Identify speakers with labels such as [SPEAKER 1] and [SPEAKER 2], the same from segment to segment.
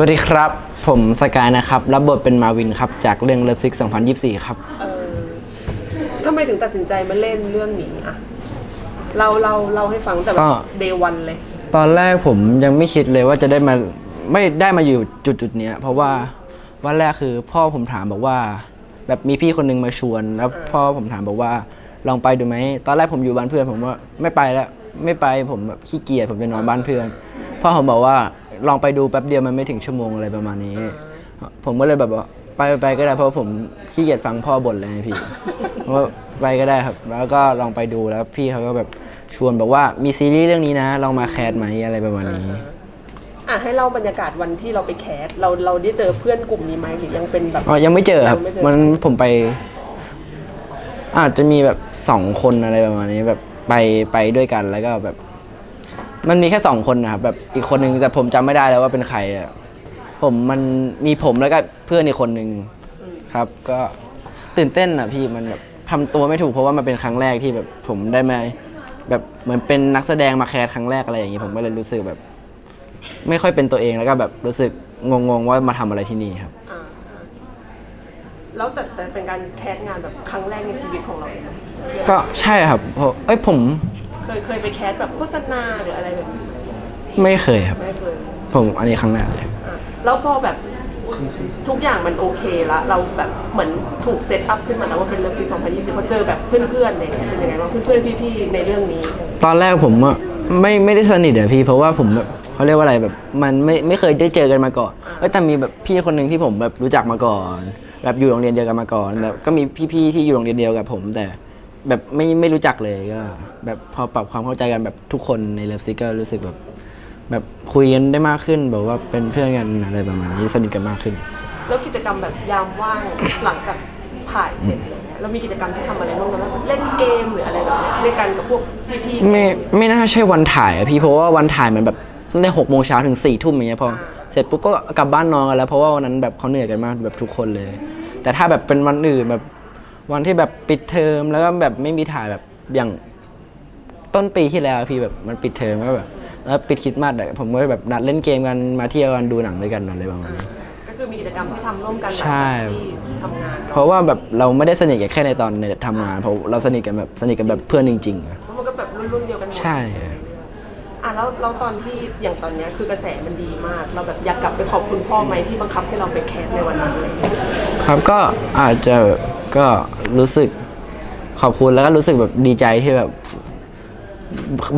[SPEAKER 1] วัสดีครับ ผมสกายนะครับ รับบทเป็นมาวินครับ จากเรื่องเลิฟซิก2024 ครับ
[SPEAKER 2] เออทำไมถึงตัดสินใจมาเล่นเรื่องนี้อะเราเราเราให้ฟังแต่แบ
[SPEAKER 1] ก็
[SPEAKER 2] บเดวันเลย
[SPEAKER 1] ตอนแรกผมยังไม่คิดเลยว่าจะได้มาไม่ได้มาอยู่จุดจุดๆเนี้ย เพราะว่าวันแรกคือพ่อผมถามบอกว่า แบบมีพี่คนหนึงมาชวน แล้วพ่อผมถามบอกว่าลองไปดูไหมตอนแรกผมอยู่บ้านเพื่อนผมว่าไม่ไปแล้วไม่ไปผมแบบขี้เกียจผมจะนอนบ้านเพื่อนพ่อผมบอกว่า ลองไปดูแป๊บเดียวมันไม่ถึงชั่วโมงอะไรประมาณนี้ ผมก็เลยแบบว่าไปไปก็ได้เพราะผมขี้เกียจฟังพ่อบ่นเลยไงพี่ ว่าไปก็ได้ครับ แล้วก็ลองไปดูแล้วพี่เขาก็แบบชวนบอกว่ามีซีรีส์เรื่องนี้นะลองมาแคสไหมอะไรประมาณนี้
[SPEAKER 2] อะให้เล่าบรรยากาศวันที่เราไปแคสเราเราได้เจอเพื่อนกลุ่มนี้ไหมหรือยังเป็นแบบ
[SPEAKER 1] อ๋อยังไม่เจอครับ
[SPEAKER 2] ยังไม่เจอ
[SPEAKER 1] มันผมไป อาจจะมีแบบสองคนอะไรประมาณนี้แบบไปไปด้วยกันแล้วก็แบบ มันมีแค่สองคนนะครับแบบอีกคนนึงแต่ผมจำไม่ได้แล้วว่าเป็นใครอะผมมันมีผมแล้วก็เพื่อนอีกคนนึงครับ ก็ตื่นเต้นอะพี่มันแบบทำตัวไม่ถูกเพราะว่ามันเป็นครั้งแรกที่แบบผมได้มาแบบเหมือนเป็นนักแสดงมาแคสครั้งแรกอะไรอย่างนี้ผมก็เลยรู้สึกแบบ ไม่ค่อยเป็นตัวเองแล้วก็แบบรู้สึกงงๆว่ามาทำอะไรที่นี่ครับ
[SPEAKER 2] อ่าอ่าแล้วแต่แต่เป็นการแคสงานแบบครั้งแรกในชีวิตของเราเองไหม
[SPEAKER 1] ก็ใช่ครับเพราะเอ้ยผม
[SPEAKER 2] เคยเคยไปแคสแบบโฆษณาหรืออะไรแบบนี้ไหม
[SPEAKER 1] ไม่เคยครับ
[SPEAKER 2] ไม่เคย
[SPEAKER 1] ผมอันนี้ครั้งแรกเลย
[SPEAKER 2] อะแล้วพอแบบทุกอย่างมันโอเคละเราแบบเหมือนถูกเซตอัพขึ้นมาแล้วว่าเป็นเลิฟซี2020พอเจอแบบเพื่อนๆอะไรเงี้ยเป็นยังไงบ้างเพื่อนๆพี่ๆในเรื่องนี้
[SPEAKER 1] ตอนแรกผมอะไม่ไม่ได้สนิทอะพี่ เพราะว่าผมแบบเขาเรียกว่าอะไรแบบมันไม่ไม่เคยได้เจอกันมาก่อนเอ้ยแต่มีแบบพี่คนหนึ่งที่ผมแบบรู้จักมาก่อน แบบอยู่โรงเรียนเดียวกันมาก่อนแต่ก็มีพี่ๆที่อยู่โรงเรียนเดียวกับผม แต่ แบบไม่ไม่รู้จักเลยก็แบบพอปรับความเข้าใจกันแบบทุกคนในเลิฟซิกก็รู้สึกแบบ แบบคุยกันได้มากขึ้นแบบว่าเป็นเพื่อนกันอะไรประมาณนี้สนิทกันมากขึ้น
[SPEAKER 2] แล้วกิจกรรมแบบยามว่างหลังจากถ่ายเสร็จอะไรเงี้ยเรามีกิจกรรมที่ทำอะไรบ้างไหมแล้วเล่นเกมหรืออะไรแบบเนี้ยด้วยกันกับพวกพี่ๆ
[SPEAKER 1] ไม่ไม่น่าใช่วันถ่ายอะพี่เพราะว่าวันถ่ายมันแบบตั้งแต่หกโมงเช้าถึงสี่ทุ่มอย่างเงี้ยพอเสร็จปุ๊บก็กลับบ้านนอนกันแล้วเพราะว่าวันนั้นแบบเขาเหนื่อยกันมากแบบทุกคนเลย แต่ถ้าแบบเป็นวันอื่นแบบ วันที่แบบปิดเทอมแล้วก็แบบไม่มีถ่ายแบบอย่างต้นปีที่แล้วพี่แบบมันปิดเทอมก็แบบแล้วปิดคริดมาสอะผมก็แบบนัดเล่นเกมกันมาเที่ยวกันดูหนังด้วยกันอะไรประมาณนี้
[SPEAKER 2] ก็คือมีกิจกรรมที่ทำร่วมกันหลัง
[SPEAKER 1] ใช่
[SPEAKER 2] จากที่ทำงาน
[SPEAKER 1] เพราะว่าแบบเราไม่ได้สนิทกันแค่ในตอนในทำงานเพราะเราสนิทกันแบบสนิทกันแบบเพื่อนจริงๆอะ
[SPEAKER 2] เพราะมันก็แบบรุ่นๆเดียวกันหมด
[SPEAKER 1] ใช่
[SPEAKER 2] อะแล้วแล้วตอนที่อย่างตอนเนี้ยคือกระแสมันดีมาก เราแบบอยากกลับไปขอบคุณพ่อไหมที่บังคับให้เราไปแคสในวันนั้นอะไรอย่างเลย
[SPEAKER 1] ครับก็อาจจะก็ รู้สึกขอบคุณแล้วก็รู้สึกแบบดีใจที่แบบ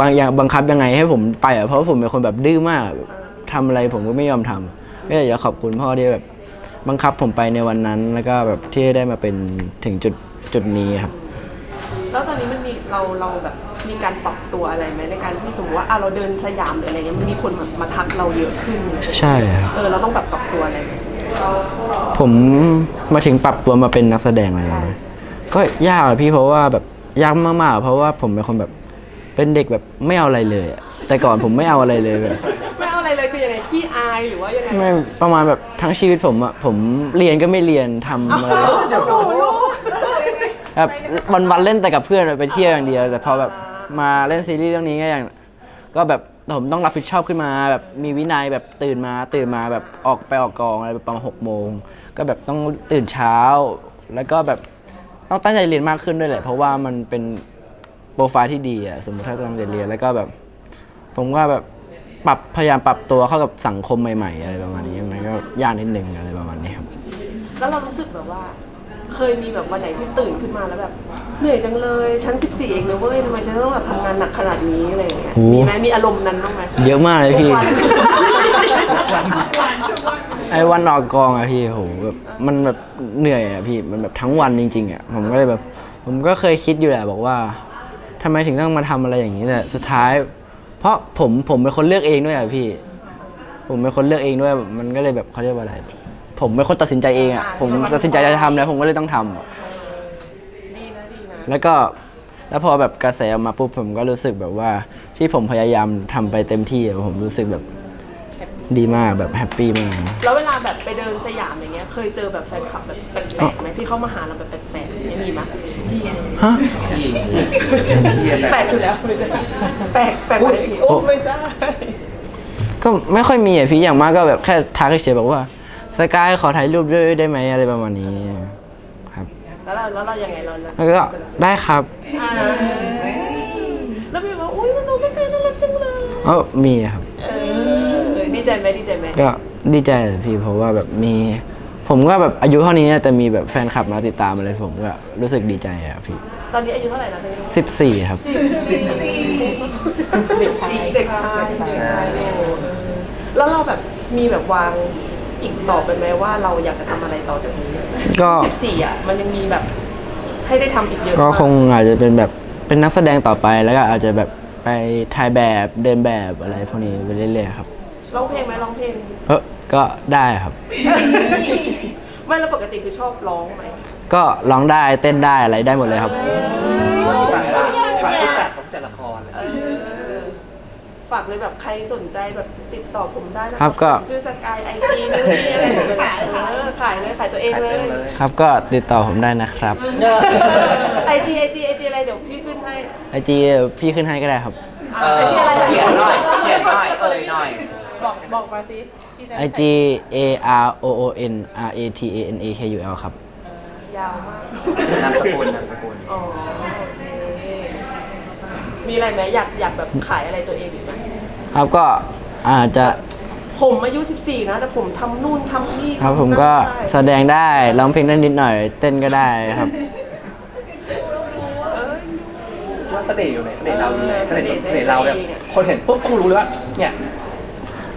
[SPEAKER 1] บางอย่างบังคับยังไงให้ผมไปอะเพราะว่าผมเป็นคนแบบดื้อมากแบบทำอะไรผมก็ไม่ยอมทำก็อยากจะขอบคุณพ่อที่แบบบังคับผมไปในวันนั้น แล้วก็แบบที่ได้มาเป็นถึงจุดจุดนี้ครับ
[SPEAKER 2] แล้วตอนนี้มันมีเราเราแบบมีการปรับตัวอะไรไหมในการที่สมมติว่าอะเราเดินสยามหรืออะไรเงี้ยมันมีคนแบบมาทักเราเยอะขึ้น
[SPEAKER 1] ใช่ครับ
[SPEAKER 2] เออเราต้องแบบปรับตัวอะไรไหม
[SPEAKER 1] ผมมาถึงปรับตัวมาเป็นนักแสดงเลย
[SPEAKER 2] ใช่
[SPEAKER 1] นะ ก็ยากอะพี่เพราะว่าแบบยากมากๆ เพราะว่าผมเป็นคนแบบเป็นเด็กแบบไม่เอาอะไรเลยอะแต่ก่อนผมไม่เอาอะไรเลยแบบ
[SPEAKER 2] ไม่เอาอะไรเลยคือยังไงขี้อายหรือว่ายังไง
[SPEAKER 1] ไม่ประมาณแบบทั้งชีวิตผมอะผมเรียนก็ไม่เรียนทำอะไร
[SPEAKER 2] เดี๋ยวดูลูก
[SPEAKER 1] แบบวันวันๆเล่นแต่กับเพื่อนไปเที่ยวอย่างเดียว แต่พอแบบมาเล่นซีรีส์เรื่องนี้ก็อย่างก็แบบผมต้องรับผิดชอบขึ้นมาแบบมีวินัยแบบตื่นมาตื่นมาแบบออกไปออกกองอะไรแบบประมาณหกโมงก็แบบต้องตื่นเช้า แล้วก็แบบ ต้องตั้งใจเรียนมากขึ้นด้วยแหละ เพราะว่ามันเป็นโปรไฟล์ที่ดีอะสมมติถ้าต้องเรียนเรียนแล้วก็แบบ ผมก็แบบปรับพยายามปรับตัวเข้ากับสังคมใหม่ๆ อะไรประมาณนี้มันก็ยากนิดนึงอะไรประมาณนี้ครับ
[SPEAKER 2] แล้วเรารู้สึกแบบว่า เคยมีแบบวันไหนที่ตื่นขึ้นมาแล้วแบบเหนื่อยจังเลยชั้น14 เองนะเว้ยทำไมฉันต้องแบบทำงานหนักขนาดนี้อะไรอย่างเงี้ย
[SPEAKER 1] โอ้
[SPEAKER 2] มีไหมมีอารมณ์นั้นบ้างไหม
[SPEAKER 1] เยอะมากเลยพี่
[SPEAKER 2] ทุกวัน
[SPEAKER 1] ไอ้วันออกกองอะพี่โหแบบมันแบบเหนื่อยอะพี่มันแบบทั้งวันจริงๆอะผมก็เลยแบบ ผมก็เคยคิดอยู่แหละบอกว่าทำไมถึงต้องมาทำอะไรอย่างนี้แต่สุดท้าย เพราะผมผมเป็นคนเลือกเองด้วยอะพี่ ผมเป็นคนเลือกเองด้วยมันก็เลยแบบเขาเรียกว่าอะไร ผมเป็นคนตัดสินใจเองอะผมตัดสินใจจะทำแล้วผมก็เลยต้องทำอะ
[SPEAKER 2] ดีนะดีนะ
[SPEAKER 1] แล้วก็แล้วพอแบบกระแสออกมาปุ๊บผมก็รู้สึกแบบว่าที่ผมพยายามทำไปเต็มที่อะผมรู้สึกแบบ ดีมากแบบแฮปปี้มาก
[SPEAKER 2] แล้วเวลาแบบไปเดินสยามอย่างเงี้ย เคยเจอแบบแฟนคลับแบบแปลกๆไหมที่เข้ามาหาเราแบบแปลกๆอย่างเงี้ยมีไหม
[SPEAKER 1] ฮะ
[SPEAKER 2] แปลกสุดแล้วไม่ใช่แปลกแปลกอะไรอย่างงี้โอ้ไม่ใช่
[SPEAKER 1] ก็ไม่ค่อยมีอะพี่อย่างมากก็แบบแค่ทักเฉยๆบอกว่าสกายขอถ่ายรูปด้วยได้ไหมอะไรประมาณนี้ครับ
[SPEAKER 2] แล้วเราแล้วเรายังไงเราเรา
[SPEAKER 1] แล้วก็ได้ครับ
[SPEAKER 2] แล้วพี่บอกว่าอุ้ยมันน้องสกายน่ารักจังเลย
[SPEAKER 1] เออมีครับ
[SPEAKER 2] เออ ดีใจไหมดีใจไหม
[SPEAKER 1] ก็ดีใจเลยพี่เพราะว่าแบบมี ผมก็แบบอายุเท่านี้แต่มีแบบแฟนคลับมาติดตามอะไรผมก็รู้สึกดีใจอะพี่
[SPEAKER 2] ตอนนี้อายุเท่าไหร่นะตอนนี้
[SPEAKER 1] สิบสี่ครับ
[SPEAKER 2] เด็กชายเด็กชายเด็กชายโอ้แล้วเราแบบมีแบบวางอีกต่อไปไหมว่าเราอยากจะทำอะไรต่อจากนี้
[SPEAKER 1] ก็
[SPEAKER 2] สิบสี่อะมันยังมีแบบให้ได้ทำอีกเยอะ
[SPEAKER 1] ก็
[SPEAKER 2] มาก
[SPEAKER 1] คงอาจจะเป็นแบบเป็นนักแสดงต่อไปแล้วก็อาจจะแบบไปถ่ายแบบเดินแบบอะไรพวกนี้ไปเรื่อยๆครับ
[SPEAKER 2] ร้องเพลงไหมร้องเพลง
[SPEAKER 1] เออก็ได้ครับ
[SPEAKER 2] ไม่แล้วปกติคือชอบร้องไหม
[SPEAKER 1] ก็ร้องได้เต้นได้อะไรได้หมดเลยครับ
[SPEAKER 3] ฝากฝากผู้จัดของจัดละคร
[SPEAKER 2] เออฝากเลยแบบใครสนใจแบบติดต่อผมได้นะครับ
[SPEAKER 1] ก็
[SPEAKER 2] ชื่อสกายไอจีนู่นนี่อะไรแบบขายเออขายเลยขายตัวเองเลย
[SPEAKER 1] ครับก็ติดต่อผมได้นะครับ
[SPEAKER 2] ไอจีไอจีไอจีอะไรเดี๋ยวพี่ขึ้นให้
[SPEAKER 1] ไอจีพี่ขึ้นให้ก็ได้ครับ
[SPEAKER 3] เออเขียนหน่อยเขียนหน่อยเอ่ยหน่อย
[SPEAKER 2] บอกบอกมาสิพี่จะ
[SPEAKER 1] I G A R O O N R A T A N A K U L ครับ
[SPEAKER 2] ยาวมาก
[SPEAKER 3] นามสกุลนามสกุล
[SPEAKER 2] อ๋อโอเคมีอะไรไหมอยากอยากแบบขายอะไรตัวเองอีกไหม
[SPEAKER 1] ครับก็อาจจะ
[SPEAKER 2] ผมอายุ 14 นะ แต่ผมทำนู่นทำนี่
[SPEAKER 1] ครับผมก็แสดงได้ร้องเพลงได้นิดหน่อย เต้นก็ได้ครับ
[SPEAKER 3] ว่าเสน่ห์อยู่ไหนเสน่ห์เราอยู่ไหนเสน่ห์เสน่ห์เราแบบคนเห็นปุ๊บต้องรู้เลยว่าเนี่ย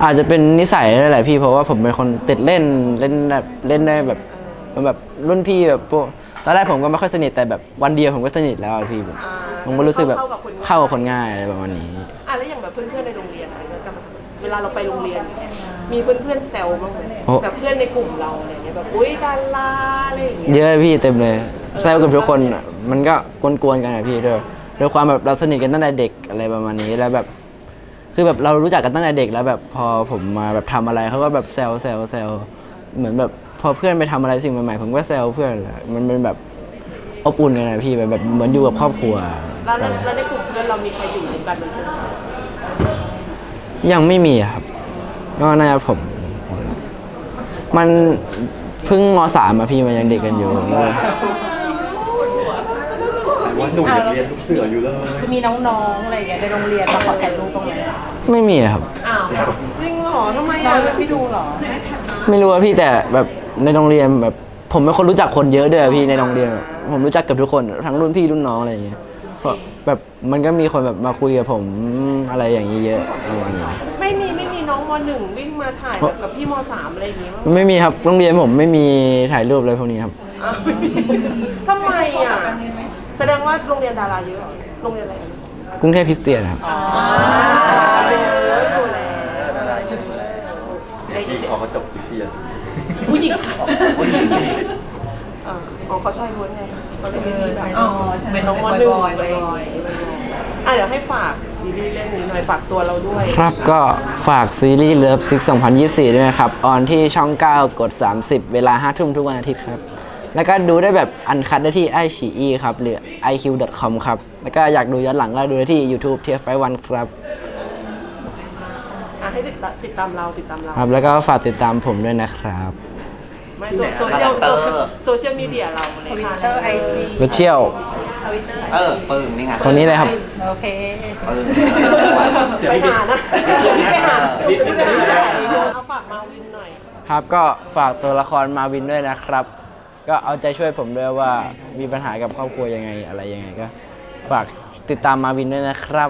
[SPEAKER 1] อาจจะเป็นนิสัยนั่นแหละพี่เพราะว่าผมเป็นคนติดเล่นเล่นแบบเล่นได้แบบแบบรุ่นพี่แบบพวกตอนแรกผมก็ไม่ค่อยสนิทแต่แบบวันเดียวผมก็สนิทแล้วอะพี่ผม
[SPEAKER 2] อ่า
[SPEAKER 1] ผมก็รู้สึกแบบ
[SPEAKER 2] เข้ากับคน
[SPEAKER 1] เข้ากับคนง่ายอะไรประมาณนี้
[SPEAKER 2] อะแล้วอย่างแบบเพื่อนๆในโรงเรียนอะไรเงี้ยกับเวลาเราไปโรงเรียนอย่างเงี้ยมีเพื่อนๆแซวบ้างไหม
[SPEAKER 1] โอ้
[SPEAKER 2] แบบเพื่อนในกลุ่มเราอะไรเงี้ยแบบอุ้ยดาราอะไรอย่างเงี้ย
[SPEAKER 1] เยอะพี่เต็มเลยแซวกับทุกคนอะมันก็กวนๆกันอะพี่ด้วยด้วยความแบบเราสนิทกันตั้งแต่เด็กอะไรประมาณนี้แล้วแบบ คือแบบเรารู้จักกันตั้งแต่เด็กแล้วแบบพอผมมาแบบทำอะไรเขาก็แบบแซวแซวแซวเหมือนแบบพอเพื่อนไปทำอะไรสิ่งใหม่ๆผมก็แซวเพื่อนแหละมันเป็นแบบอบอุ่นกันนะพี่แบบแบบเหมือนอยู่กับครอบครัว
[SPEAKER 2] แล้วแล้วแล้วในกลุ่มเพื่อนเรามีใครอยู่วงการบันเทิง
[SPEAKER 1] ยังไม่มีครับก็น่าจะผม มันเพิ่งมสามมาพี่มันยังเด็กกันอยู่
[SPEAKER 4] ว่า หนุ่มยังเรียนลูกเสืออยู่เลย
[SPEAKER 5] มีน้องๆอะไรอย่างเงี้ยในโรงเรียนมาขอถ่ายรูปตรงไหน
[SPEAKER 1] ไม่มีครับ
[SPEAKER 2] อ้าวจริงเหรอทำไม
[SPEAKER 5] น้อ
[SPEAKER 2] อะ
[SPEAKER 5] งพี่ดูเหรอ
[SPEAKER 1] ไม่รู้ว่าพี่แต่แบบในโรงเรียนแบบ ผมเป็นคนรู้จักคนเยอะด้วยอะพี่ในโรงเรียนแบบผมรู้จักกับทุกคนทั้งรุ่นพี่รุ่นน้องอะไรอย่างเงี้ยเพราะแบบมันก็มีคนแบบมาคุยกับผมอะไรอย่างนี้เยอะประมาณนี้
[SPEAKER 2] ไม่มีไม่มีน้องมหนึ่งวิ่งมาถ่ายแบบกับพี่มสามอะไรอย่างเงี้ยมั้ง
[SPEAKER 1] ไม่มีครับโรงเรียนผมไม่มีถ่ายรูปอะไรพวกนี้ครับ
[SPEAKER 2] อ้าวทำไมอะ แสดงว่าโรงเรียนดาราเยอะเหรอโรงเรียนอะไรอะ
[SPEAKER 1] กรุงเทพคริสเตียนครับ
[SPEAKER 2] เยอะอยู่แล้วใน
[SPEAKER 4] ที่เขาก็จบสิเปียน
[SPEAKER 2] ผู้หญิงอ่าอ๋อเขาใช่ล้วนไงเขาเลยไม่มีแบบอ๋อเป็นน้องมหนึ่งอะไรอย่างเงี้ยอะเดี๋ยวให้ฝากซีรีส์เรื่องนี้หน่อยฝากตัวเราด้วย
[SPEAKER 1] ครับก็ฝากซีรีส์เลิฟซิก2024 ด้วยนะครับ ออนที่ช่อง 9 กด 30 เวลา 5 ทุ่มทุกวันอาทิตย์ครับ แล้วก็ดูได้แบบอันคัดได้ที่ไอชีอีครับ หรือ iq.com ครับ แล้วก็อยากดูย้อนหลังก็ดูได้ที่ YouTube t f 1ครับ
[SPEAKER 2] อะให้ติดตามติดตามเราติดตามเรา
[SPEAKER 1] ครับ แล้วก็ฝากติดตามผมด้วยนะครับ
[SPEAKER 2] ไม่โซเชียลโซเชียลมีเดียเราเลย
[SPEAKER 5] ทวิต
[SPEAKER 2] ค่ะ
[SPEAKER 5] เตอร์ไอจี
[SPEAKER 1] รถเชี่ยว
[SPEAKER 5] ทวิตเตอร์
[SPEAKER 3] เออปึ้งนี่ไง
[SPEAKER 1] คนนี้เลยครับ
[SPEAKER 5] โอเค
[SPEAKER 3] ปึ้ง
[SPEAKER 2] ไปหานะไปหาไปหาเอาฝากมาวินหน่อย
[SPEAKER 1] ครับก็ฝากตัวละครมาวินด้วยนะครับ ก็เอาใจช่วยผมด้วยว่ามีปัญหากับครอบครัวยังไงอะไรยังไงก็ฝากติดตามมาวินด้วยนะครับ